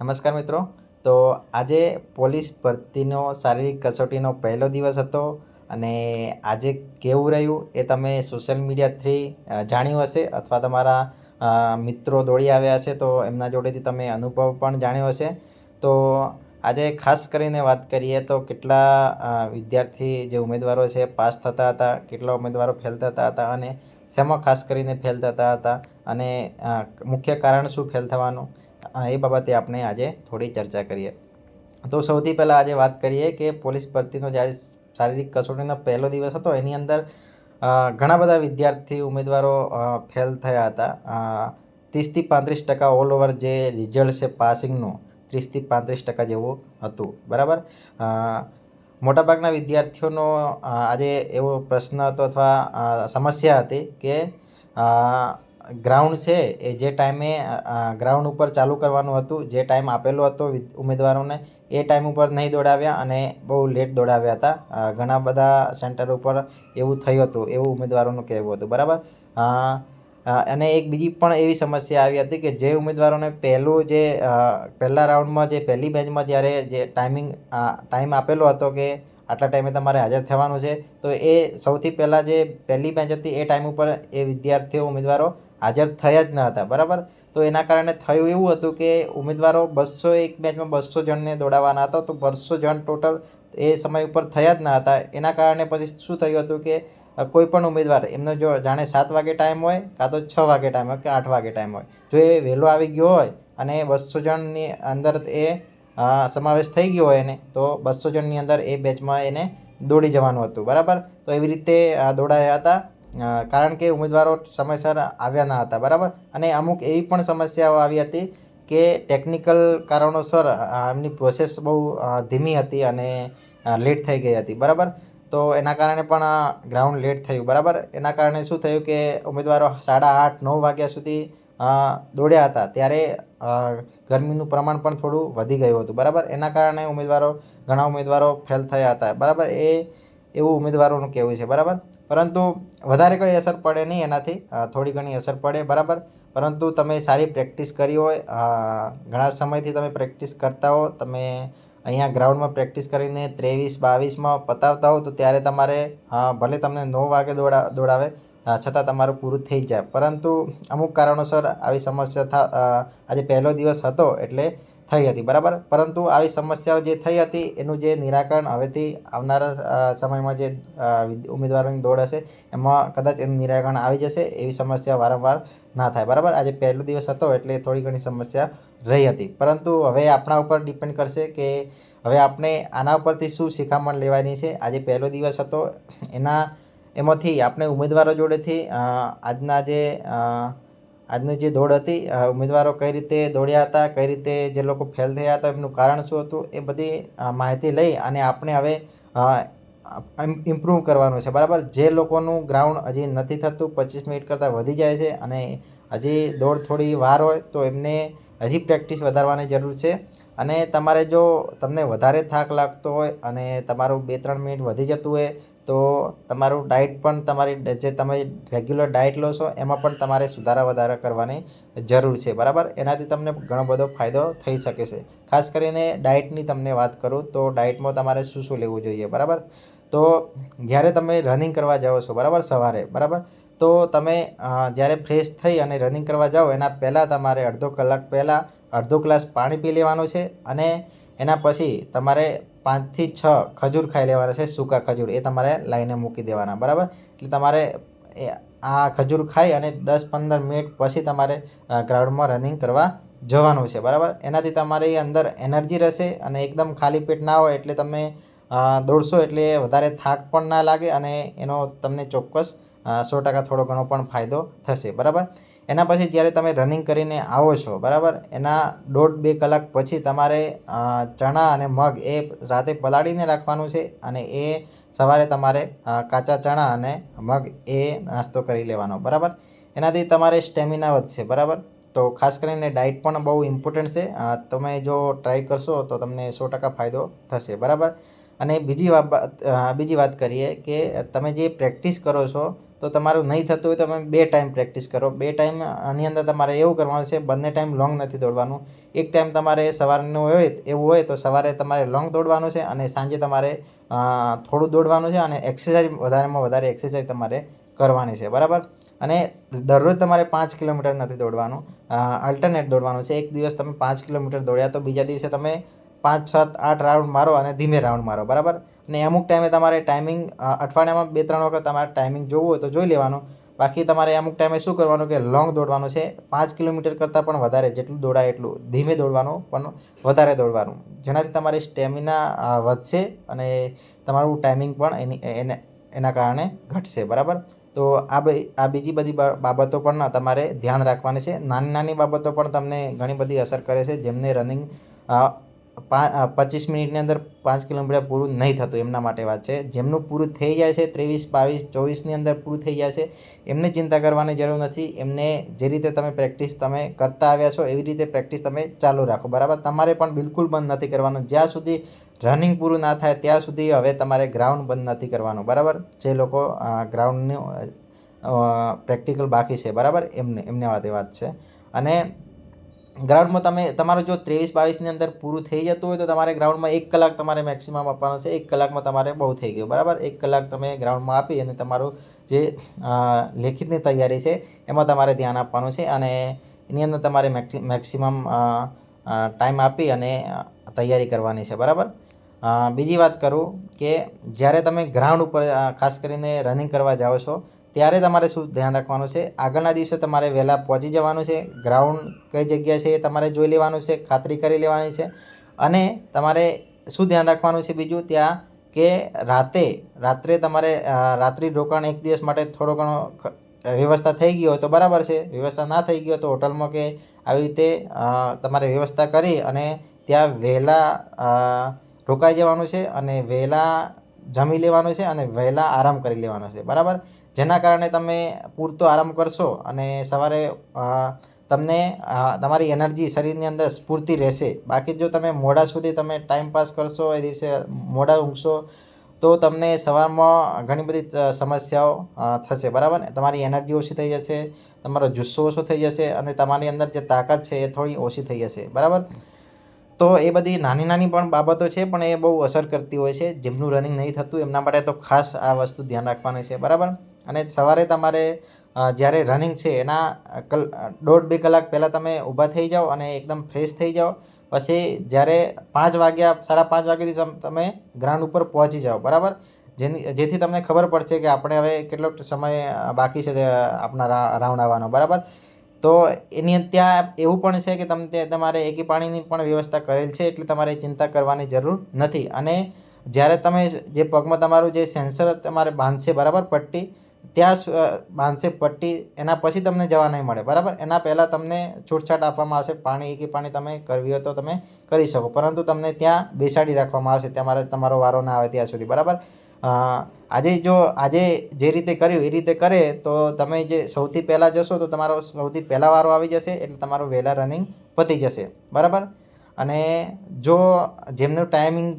નમસ્કાર મિત્રો. તો આજે પોલીસ ભરતીનો શારીરિક કસોટીનો પહેલો દિવસ હતો અને આજે કેવું રહ્યું એ તમે સોશિયલ મીડિયા થ્રી જાણ્યું હશે અથવા તમારા મિત્રો દોડી આવ્યા હશે તો એમના જોડેથી તમે અનુભવ પણ જાણ્યો હશે. તો આજે ખાસ કરીને વાત કરીએ તો કેટલા વિદ્યાર્થી જે ઉમેદવારો છે પાસ થતા હતા, કેટલા ઉમેદવારો ફેલ થતા હતા અને શેમાં ખાસ કરીને ફેલ થતા હતા અને મુખ્ય કારણ શું ફેલ થવાનું? એ બાબતે આપણે આજે થોડી ચર્ચા કરીએ. તો સૌથી પહેલાં આજે વાત કરીએ કે પોલીસ ભરતીનો જ્યારે શારીરિક કસોટીનો પહેલો દિવસ હતો, એની અંદર ઘણા બધા વિદ્યાર્થી ઉમેદવારો ફેલ થયા હતા. ત્રીસથી પાંત્રીસ ટકા ઓલ ઓવર જે રિઝલ્ટ છે પાસિંગનું, ત્રીસથી પાંત્રીસ ટકા જેવું હતું. બરાબર? મોટાભાગના વિદ્યાર્થીઓનો આજે એવો પ્રશ્ન હતો અથવા સમસ્યા હતી કે ગ્રાઉન્ડ છે, એ જે ટાઈમે ગ્રાઉન્ડ ઉપર ચાલુ કરવાનું હતું, જે ટાઈમ આપેલો હતો ઉમેદવારોને, એ ટાઈમ ઉપર નહીં દોડાવ્યા અને બહુ લેટ દોડાવ્યા હતા. ઘણા બધા સેન્ટર ઉપર એવું થયું હતું, એવું ઉમેદવારોનું કહેવું હતું, બરાબર? અને એક બીજી પણ એવી સમસ્યા આવી હતી કે જે ઉમેદવારોને પહેલું જે પહેલા રાઉન્ડમાં જે, પહેલી બેચમાં જ્યારે જે ટાઈમિંગ ટાઈમ આપેલો હતો કે આટલા ટાઈમે તમારે હાજર થવાનું છે, તો એ સૌથી પહેલાં જે પહેલી બેચ હતી, એ ટાઈમ ઉપર એ વિદ્યાર્થીઓ, ઉમેદવારો હાજર થયા જ ન હતા, બરાબર? તો એના કારણે થયું એવું હતું કે ઉમેદવારો બસો એક બેચમાં બસો જણને દોડાવવાના હતા, તો બસો જણ ટોટલ એ સમય ઉપર થયા જ ન હતા. એના કારણે પછી શું થયું હતું કે કોઈ પણ ઉમેદવાર, એમનો જો જાણે સાત વાગે ટાઈમ હોય, કાં તો છ વાગે ટાઈમ હોય, કે આઠ વાગે ટાઈમ હોય, જો એ વહેલો આવી ગયો હોય અને બસો જણની અંદર એ સમાવેશ થઈ ગયો હોય એને, તો બસો જણની અંદર એ બેચમાં એને દોડી જવાનું હતું, બરાબર? તો એવી રીતે દોડાયા હતા. કારણ કે ઉમેદવારો સમયસર આવ્યા ન હતા, બરાબર? અને અમુક એવી પણ સમસ્યાઓ આવી હતી કે ટેકનિકલ કારણોસર એમની પ્રોસેસ બહુ ધીમી હતી અને લેટ થઈ ગઈ હતી, બરાબર? તો એના કારણે પણ ગ્રાઉન્ડ લેટ થયું, બરાબર? એના કારણે શું થયું કે ઉમેદવારો સાડા આઠ, નવ વાગ્યા સુધી દોડ્યા હતા, ત્યારે ગરમીનું પ્રમાણ પણ થોડું વધી ગયું હતું, બરાબર? એના કારણે ઉમેદવારો, ઘણા ઉમેદવારો ફેલ થયા હતા, બરાબર? એ, એવું ઉમેદવારોનું કહેવું છે, બરાબર? પરંતુ વધારે કંઈ અસર પડે નહીં, એનાથી થોડી ઘણી અસર પડે, બરાબર? પરંતુ તમે સારી પ્રેક્ટિસ કરી હોય ઘણા સમયથી તમે પ્રેક્ટિસ કરતા હો, તમે અહીંયા ગ્રાઉન્ડમાં પ્રેક્ટિસ કરીને ત્રેવીસ, બાવીસમાં પતાવતા હો, તો ત્યારે તમારે ભલે તમને નવ વાગે દોડા, દોડાવે છતાં તમારું પૂરું થઈ જાય. પરંતુ અમુક કારણોસર આવી સમસ્યા થા આજે પહેલો દિવસ હતો, એટલે થઈ હતી, બરાબર? પરંતુ આવી સમસ્યાઓ જે થઈ હતી, એનું જે નિરાકરણ હવેથી આવનારા સમયમાં જે ઉમેદવારોની દોડ હશે, એમાં કદાચ એનું નિરાકરણ આવી જશે, એવી સમસ્યા વારંવાર ના થાય, બરાબર? આજે પહેલો દિવસ હતો, એટલે થોડી ઘણી સમસ્યા રહી હતી. પરંતુ હવે આપણા ઉપર ડિપેન્ડ કરશે કે હવે આપણે આના ઉપરથી શું શિખામણ લેવાની છે? આજે પહેલો દિવસ હતો, એના, એમાંથી આપણે ઉમેદવારો જોડેથી આજના જે આજની જે દોડ હતી ઉમેદવારો કઈ રીતે દોડ્યા હતા, કઈ રીતે જે લોકો ફેલ થયા હતા, એમનું કારણ શું હતું, એ બધી માહિતી લઈ અને આપણે હવે ઇમ્પ્રૂવ કરવાનું છે. બરાબર? જે લોકોનું ગ્રાઉન્ડ હજી નથી થતું, પચીસ મિનિટ કરતાં વધી જાય છે અને હજી દોડ થોડી વાર હોય, તો એમને હજી પ્રેક્ટિસ વધારવાની જરૂર છે. અને તમારે જો તમને વધારે થાક લાગતો હોય અને તમારું બે ત્રણ મિનિટ વધી જતું હોય તો તમારું ડાયટ પણ તમારી જે તમે રેગ્યુલર ડાયટ લો છો, એમાં પણ તમારે સુધારા વધારા કરવાની જરૂર છે, બરાબર? એનાથી તમને ઘણો બધો ફાયદો થઈ શકે છે. ખાસ કરીને ડાયટની તમને વાત કરું તો ડાયટમાં તમારે શું શું લેવું જોઈએ, બરાબર? તો જ્યારે તમે રનિંગ કરવા જાઓ છો, બરાબર, સવારે, બરાબર? તો તમે જ્યારે ફ્રેશ થઈ અને રનિંગ કરવા જાઓ, એના પહેલાં તમારે અડધો કલાક પહેલાં અડધો ગ્લાસ પાણી પી લેવાનું છે અને એના પછી તમારે પાંચથી છ ખજૂર ખાઈ લેવાના છે, સૂકા ખજૂર એ તમારે લાઈને મૂકી દેવાના, બરાબર? એટલે તમારે આ ખજૂર ખાઈ અને દસ પંદર મિનિટ પછી તમારે ગ્રાઉન્ડમાં રનિંગ કરવા જવાનું છે, બરાબર? એનાથી તમારી અંદર એનર્જી રહેશે અને એકદમ ખાલી પેટ ના હોય એટલે તમે દોડશો એટલે વધારે થાક પણ ના લાગે અને એનો તમને ચોક્કસ સો ટકા થોડો ઘણો પણ ફાયદો થશે, બરાબર? એના પછી જ્યારે તમે રનિંગ કરીને આવો છો, બરાબર? એના દોઢ બે કલાક પછી તમારે ચણા અને મગ એ રાતે પલાળીને રાખવાનું છે અને એ સવારે તમારે કાચા ચણા અને મગ એ નાસ્તો કરી લેવાનો, બરાબર? એનાથી તમારે સ્ટેમિના વધશે, બરાબર? તો ખાસ કરીને ડાયટ પણ બહુ ઇમ્પોર્ટન્ટ છે. તમે જો ટ્રાય કરશો તો તમને સો ટકા ફાયદો થશે, બરાબર? અને બીજી વાત બીજી વાત કરીએ કે તમે જે પ્રેક્ટિસ કરો છો તો તમારું નહીં થતું હોય તો તમે બે ટાઈમ પ્રેક્ટિસ કરો. બે ટાઈમ આની અંદર તમારે એવું કરવાનું છે, બંને ટાઈમ લોંગ નથી દોડવાનું. એક ટાઈમ તમારે સવારનું હોય, એવું હોય તો સવારે તમારે લોંગ દોડવાનું છે અને સાંજે તમારે થોડું દોડવાનું છે અને એક્સરસાઇઝ વધારેમાં વધારે એક્સરસાઇઝ તમારે કરવાની છે. બરાબર? અને દરરોજ તમારે પાંચ કિલોમીટર નથી દોડવાનું. અલ્ટરનેટ દોડવાનું છે. એક દિવસ તમે પાંચ કિલોમીટર દોડ્યા તો બીજા દિવસે તમે પાંચ, સાત, આઠ રાઉન્ડ મારો અને ધીમે રાઉન્ડ મારો. બરાબર? અને અમુક ટાઈમે તમારે ટાઈમિંગ અઠવાડિયામાં બે ત્રણ વખત તમારે ટાઈમિંગ જોવું હોય તો જોઈ લેવાનું. બાકી તમારે અમુક ટાઈમે શું કરવાનું કે લોંગ દોડવાનું છે. પાંચ કિલોમીટર કરતાં પણ વધારે, જેટલું દોડાય એટલું. ધીમે દોડવાનું પણ વધારે દોડવાનું. જેનાથી તમારી સ્ટેમિના વધશે અને તમારું ટાઈમિંગ પણ એની એને, એના કારણે ઘટશે. બરાબર? તો આ આ બીજી બધી બાબતો પણ તમારે ધ્યાન રાખવાની છે. નાની નાની બાબતો પણ તમને ઘણી બધી અસર કરે છે. જેમને રનિંગ પચીસ મિનિટની અંદર પાંચ કિલોમીટર પૂરું નહીં થતું, એમના માટે વાત છે. જેમનું પૂરું થઈ જાય છે, ત્રેવીસ, બાવીસ, ચોવીસની અંદર પૂરું થઈ જાય છે, એમને ચિંતા કરવાની જરૂર નથી. એમને જે રીતે તમે પ્રેક્ટિસ તમે કરતા આવ્યા છો, એવી રીતે પ્રેક્ટિસ તમે ચાલુ રાખો. બરાબર? તમારે પણ બિલકુલ બંધ નથી કરવાનું. જ્યાં સુધી રનિંગ પૂરું ના થાય, ત્યાં સુધી હવે તમારે ગ્રાઉન્ડ બંધ નથી કરવાનું. બરાબર? જે લોકો ગ્રાઉન્ડનું પ્રેક્ટિકલ બાકી છે. બરાબર? એમને એમને વાતે વાત છે. અને ગ્રાઉન્ડમાં તમે, તમારું જો ત્રેવીસ બાવીસની અંદર પૂરું થઈ જતું હોય તો તમારે ગ્રાઉન્ડમાં એક કલાક તમારે મેક્સિમમ આપવાનો છે. એક કલાકમાં તમારે બહુ થઈ ગયું. બરાબર? એક કલાક તમે ગ્રાઉન્ડમાં આપી અને તમારું જે લેખિતની તૈયારી છે, એમાં તમારે ધ્યાન આપવાનું છે અને એની અંદર તમારે મેક્સિમમ ટાઈમ આપી અને તૈયારી કરવાની છે. બરાબર? બીજી વાત કરું કે જ્યારે તમે ગ્રાઉન્ડ ઉપર ખાસ કરીને રનિંગ કરવા જાઓ છો ત્યારે તમારે શું ધ્યાન રાખવાનું છે? આગળના દિવસે તમારે વહેલા પહોંચી જવાનું છે ગ્રાઉન્ડ કઈ જગ્યા છે એ તમારે જોઈ લેવાનું છે, ખાતરી કરી લેવાની છે અને તમારે શું ધ્યાન રાખવાનું છે બીજું? ત્યાં કે રાતે, રાત્રે તમારે રાત્રિ રોકાણ એક દિવસ માટે થોડો ઘણો વ્યવસ્થા થઈ ગઈ હોય તો બરાબર છે. વ્યવસ્થા ના થઈ ગઈ હોય તો હોટલમાં કે આવી રીતે તમારે વ્યવસ્થા કરી અને ત્યાં વહેલા રોકાઈ જવાનું છે અને વહેલા જમી લેવાનું છે અને વહેલા આરામ કરી લેવાનો છે. બરાબર? જેના કારણે તમે પૂરતો આરામ કરશો અને સવારે તમને તમારી એનર્જી શરીરની અંદર સ્ફૂર્તિ રહેશે. બાકી જો તમે મોડા સુધી તમે ટાઈમ પાસ કરશો, એ દિવસે મોડા ઊંઘશો, તો તમને સવારમાં ઘણી બધી સમસ્યાઓ થશે. બરાબર ને? તમારી એનર્જી ઓછી થઈ જશે, તમારો જુસ્સો ઓછો થઈ જશે અને તમારી અંદર જે તાકાત છે એ થોડી ઓછી થઈ જશે. બરાબર? તો એ બધી નાની નાની પણ બાબતો છે, પણ એ બહુ અસર કરતી હોય છે. જેમનું રનિંગ નહીં થતું, એમના માટે તો ખાસ આ વસ્તુ ધ્યાન રાખવાની છે. બરાબર? અને સવારે તમારે જ્યારે રનિંગ છે, એના કલ, દોઢ બે કલાક પહેલાં તમે ઊભા થઈ જાઓ અને એકદમ ફ્રેશ થઈ જાઓ. પછી જ્યારે પાંચ વાગ્યા, સાડા પાંચ વાગ્યાથી તમ- ગ્રાઉન્ડ ઉપર પહોંચી જાઓ, બરાબર? જેની, જેથી તમને ખબર પડશે કે આપણે હવે કેટલો સમય બાકી છે આપણા રાઉન્ડ આવવાનો બરાબર? તો એની ત્યાં એવું પણ છે કે તમે તમારે એકી પાણીની પણ વ્યવસ્થા કરેલ છે, એટલે તમારે ચિંતા કરવાની જરૂર નથી. અને જ્યારે તમે જે પગમાં તમારું જે સેન્સર તમારે બાંધશે, બરાબર, પટ્ટી ત્યાં બાંધશે પટ્ટી એના પછી તમને જવા નહીં મળે, બરાબર? એના પહેલાં તમને છૂટછાટ આપવામાં આવશે, પાણી એકી પાણી તમે કરવી હોય તો તમે કરી શકો, પરંતુ તમને ત્યાં બેસાડી રાખવામાં આવશે તમારે તમારો વારો ના આવે ત્યાં સુધી, બરાબર? આજે જો, આજે જે રીતે કર્યું એ રીતે કરે તો તમે જે સૌથી પહેલાં જશો તો તમારો સૌથી પહેલાં વારો આવી જશે, એટલે તમારું વહેલા રનિંગ પતી જશે, બરાબર? અને જો જેમનું ટાઈમિંગ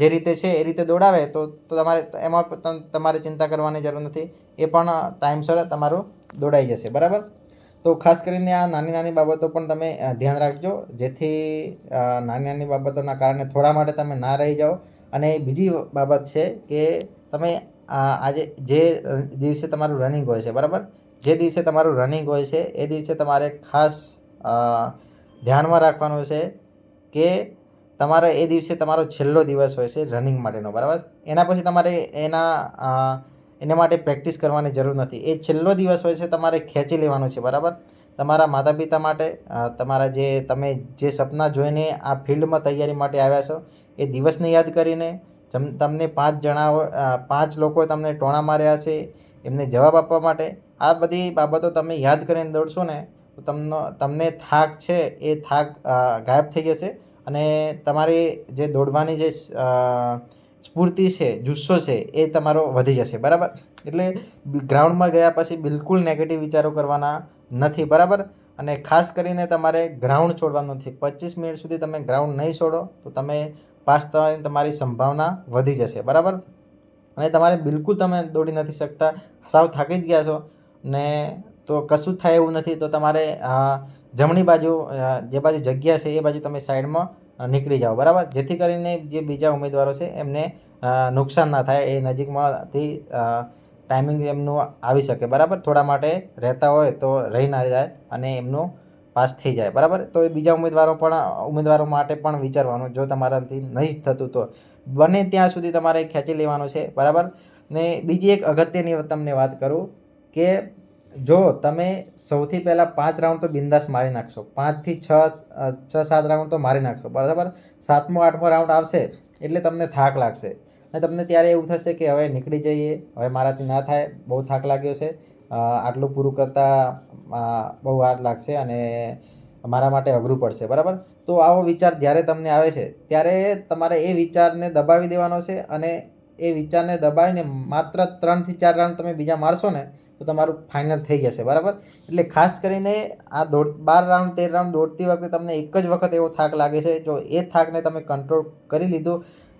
જે રીતે છે, એ રીતે દોડાવે, તો તમારે, એમાં તમારે ચિંતા કરવાની જરૂર નથી. એ પણ ટાઈમસર તમારું દોડાઈ જશે. બરાબર? તો ખાસ કરીને આ નાની નાની બાબતો પણ તમે ધ્યાન રાખજો. જેથી નાની નાની બાબતોના કારણે થોડા માટે તમે ના રહી જાઓ. અને બીજી બાબત છે કે તમે આજે જે દિવસે તમારું રનિંગ હોય છે, બરાબર? જે દિવસે તમારું રનિંગ હોય છે, એ દિવસે તમારે ખાસ ધ્યાનમાં રાખવાનું છે કે તમારે એ દિવસે તમારો છેલ્લો દિવસ હોય છે રનિંગ માટેનો, બરાબર? એના પછી તમારે એના એના માટે પ્રેક્ટિસ કરવાની જરૂર નથી. એ છેલ્લો દિવસ હોય છે તમારે ખેંચી લેવાનું છે, બરાબર? તમારા માતા પિતા માટે તમારા જે, તમે જે સપના જોઈને આ ફિલ્ડમાં તૈયારી માટે આવ્યા છો, એ દિવસને યાદ કરીને તમને પાંચ જણા પાંચ લોકોએ તમને ટોણા માર્યા હશે, એમને જવાબ આપવા માટે. આ બધી બાબતો તમે યાદ કરીને દોડશો ને, તો તમને તમને થાક છે, એ થાક ગાયબ થઈ જશે. અને તમારી જે દોડવાની જે સ્ફૂર્તિ છે, જુસ્સો છે, એ તમારો વધી જશે. બરાબર? એટલે ગ્રાઉન્ડમાં ગયા પછી બિલકુલ નેગેટિવ વિચારો કરવાના નથી, બરાબર? અને ખાસ કરીને તમારે ગ્રાઉન્ડ છોડવાનું નથી. પચીસ મિનિટ સુધી તમે ગ્રાઉન્ડ નહીં છોડો, તો તમે પાસ થવાની તમારી સંભાવના વધી જશે. બરાબર? અને તમારે બિલકુલ તમે દોડી નથી શકતા. સાવ થાકી જ ગયા છો ને તો કશું થાય એવું નથી. તો તમારે જમણી બાજુ જે બાજુ જગ્યા છે, એ બાજુ તમે સાઈડમાં નીકળી જાઓ, બરાબર? જેથી કરીને જે બીજા ઉમેદવારો છે, એમને નુકસાન ના થાય, એ નજીકમાંથી ટાઈમિંગ એમનું આવી શકે, બરાબર? થોડા માટે રહેતા હોય તો રહી ના જાય અને એમનું પાસ થઈ જાય, બરાબર? તો એ બીજા ઉમેદવારો પણ, ઉમેદવારો માટે પણ વિચારવાનું, જો તમારાથી નહીં જ થતું તો. બને ત્યાં સુધી તમારે ખેંચી લેવાનું છે, બરાબર? ને બીજી એક અગત્યની તમને વાત કરું કે જો તમે સૌથી પહેલાં પાંચ રાઉન્ડ તો બિંદાસ મારી નાખશો. પાંચથી છ છ, સાત રાઉન્ડ તો મારી નાખશો. બરાબર? સાતમો, આઠમો રાઉન્ડ આવશે એટલે તમને થાક લાગશે. અને તમને ત્યારે એવું થશે કે હવે નીકળી જઈએ, હવે મારાથી ના થાય, બહુ થાક લાગ્યો છે. આટલું પૂરું કરતાં બહુ વાર લાગશે અને મારા માટે અઘરું પડશે. બરાબર? તો આવો વિચાર જ્યારે તમને આવે છે, ત્યારે તમારે એ વિચારને દબાવી દેવાનો છે અને એ વિચારને દબાવીને માત્ર ત્રણથી ચાર રાઉન્ડ તમે બીજા મારશો ને તો તમારું ફાઇનલ થઈ જશે, બરાબર? એટલે ખાસ કરીને આ દોડ, બાર રાઉન્ડ તેર રાઉન્ડ દોડતી વખતે તમને એક જ વખત એવો થાક લાગે છે, જો એ થાકને તમે કંટ્રોલ કરી લીધો,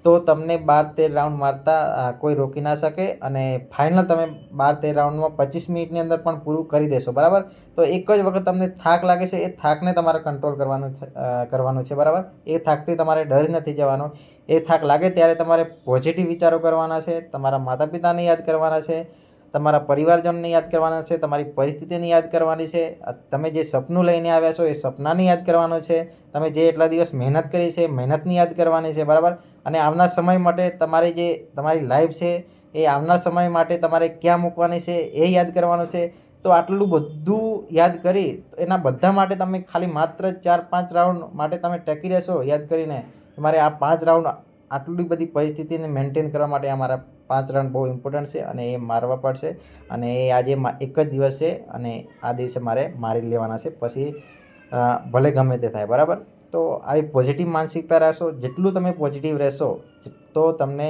તો તમને બાર, તેર રાઉન્ડ મારતા કોઈ રોકી ના શકે અને ફાઇનલ તમે બાર, તેર રાઉન્ડમાં પચીસ મિનિટની અંદર પણ પૂરું કરી દેશો, બરાબર? તો એક જ વખત તમને થાક લાગે છે, એ થાકને તમારે કંટ્રોલ કરવાનો કરવાનું છે, બરાબર? એ થાકથી તમારે ડરી નથી જવાનો. એ થાક લાગે ત્યારે તમારે પોઝિટિવ વિચારો કરવાના છે, તમારા માતા પિતાને યાદ કરવાના છે તમારા પરિવારજનને યાદ કરવાના છે, તમારી પરિસ્થિતિને યાદ કરવાની છે તમે જે સપનું લઈને આવ્યા છો એ સપનાને યાદ કરવાનું છે, તમે જે એટલા દિવસ મહેનત કરી છે મહેનતની યાદ કરવાની છે, બરાબર? અને આવનાર સમય માટે તમારી જે, તમારી લાઈફ છે એ આવનાર સમય માટે તમારે ક્યાં મૂકવાની છે એ યાદ કરવાનું છે. તો આટલું બધું યાદ કરી એના બધા માટે તમે ખાલી માત્ર ચાર પાંચ રાઉન્ડ માટે તમે ટકી રહેશો યાદ કરીને. તમારે આ પાંચ રાઉન્ડ આટલી બધી પરિસ્થિતિને મેન્ટેન કરવા માટે આ મારા પાંચ રન બહુ ઇમ્પોર્ટન્ટ છે અને એ મારવા પડશે અને એ આજે એક જ દિવસ છે અને આ દિવસે મારે મારી લેવાના છે. પછી ભલે ગમે તે થાય, બરાબર? તો આવી પોઝિટિવ માનસિકતા રહેશો જેટલું તમે પોઝિટિવ રહેશો, તો તમને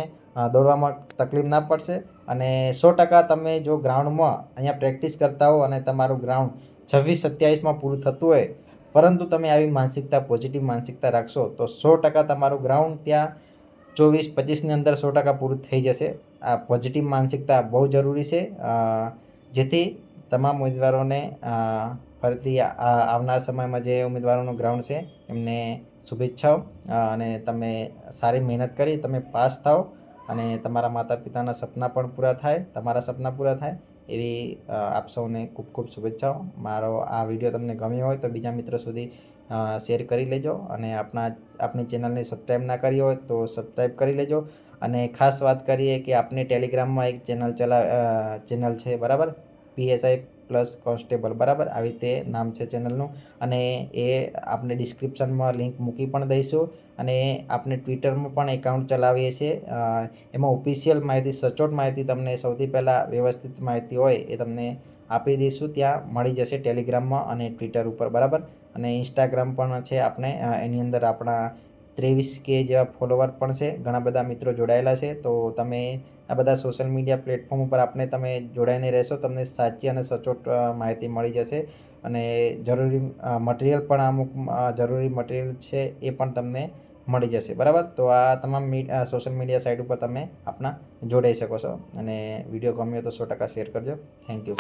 દોડવામાં તકલીફ ના પડશે. અને સો ટકા તમે જો ગ્રાઉન્ડમાં અહીંયા પ્રેક્ટિસ કરતા હો અને તમારું ગ્રાઉન્ડ છવ્વીસ સત્યાવીસમાં પૂરું થતું હોય, પરંતુ તમે આવી માનસિકતા પોઝિટિવ માનસિકતા રાખશો, તો સો ટકા તમારું ગ્રાઉન્ડ ત્યાં ચોવીસ, પચીસની અંદર સો ટકા પૂરું થઈ જશે. આ પોઝિટિવ માનસિકતા બહુ જરૂરી છે. જેથી તમામ ઉમેદવારોને ફરીથી આવનાર સમયમાં જે ઉમેદવારોનું ગ્રાઉન્ડ છે, એમને શુભેચ્છાઓ અને તમે સારી મહેનત કરી, તમે પાસ થાઓ, અને તમારા માતા પિતાના સપના પણ પૂરા થાય, તમારા સપના પૂરા થાય, એવી આપ સૌને ખૂબ ખૂબ શુભેચ્છાઓ. મારો આ વીડિયો તમને ગમ્યો હોય તો બીજા મિત્રો સુધી શેર કરી લેજો અને આપણા આપણી ચેનલને સબસ્ક્રાઈબ ના કરી હોય તો સબસ્ક્રાઈબ કરી લેજો. અને ખાસ વાત કરીએ કે આપણે ટેલિગ્રામમાં એક ચેનલ ચલા ચેનલ છે, બરાબર? પીએસઆઈ પ્લસ કોન્સ્ટેબલ, બરાબર? આવી રીતે નામ છે ચેનલનું. અને એ આપણે ડિસ્ક્રિપ્શનમાં લિંક મૂકી પણ દઈશું. અને આપણે ટ્વિટરમાં પણ એકાઉન્ટ ચલાવીએ છીએ. એમાં ઓફિશિયલ માહિતી, સચોટ માહિતી તમને સૌથી પહેલાં વ્યવસ્થિત માહિતી હોય એ તમને આપી દઈશું. ત્યાં મળી જશે ટેલિગ્રામમાં અને ટ્વિટર ઉપર, બરાબર? અને ઇન્સ્ટાગ્રામ પણ છે આપણે એની અંદર આપણા ત્રેવીસ કે જેવા ફોલોવર પણ છે. ઘણા બધા મિત્રો જોડાયેલા છે. તો તમે આ બધા સોશિયલ મીડિયા પ્લેટફોર્મ ઉપર આપણે તમે જોડાઈને રહેશો, તમને સાચી અને સચોટ માહિતી મળી જશે. અને જરૂરી મટીરિયલ પણ અમુક જરૂરી મટીરિયલ છે એ પણ તમને મળી જશે. બરાબર? તો આ તમામ સોશિયલ મીડિયા સાઇટ ઉપર તમે આપણા જોડાઈ શકો છો. અને વીડિયો ગમ્યો તો સો ટકા શેર કરજો. Thank you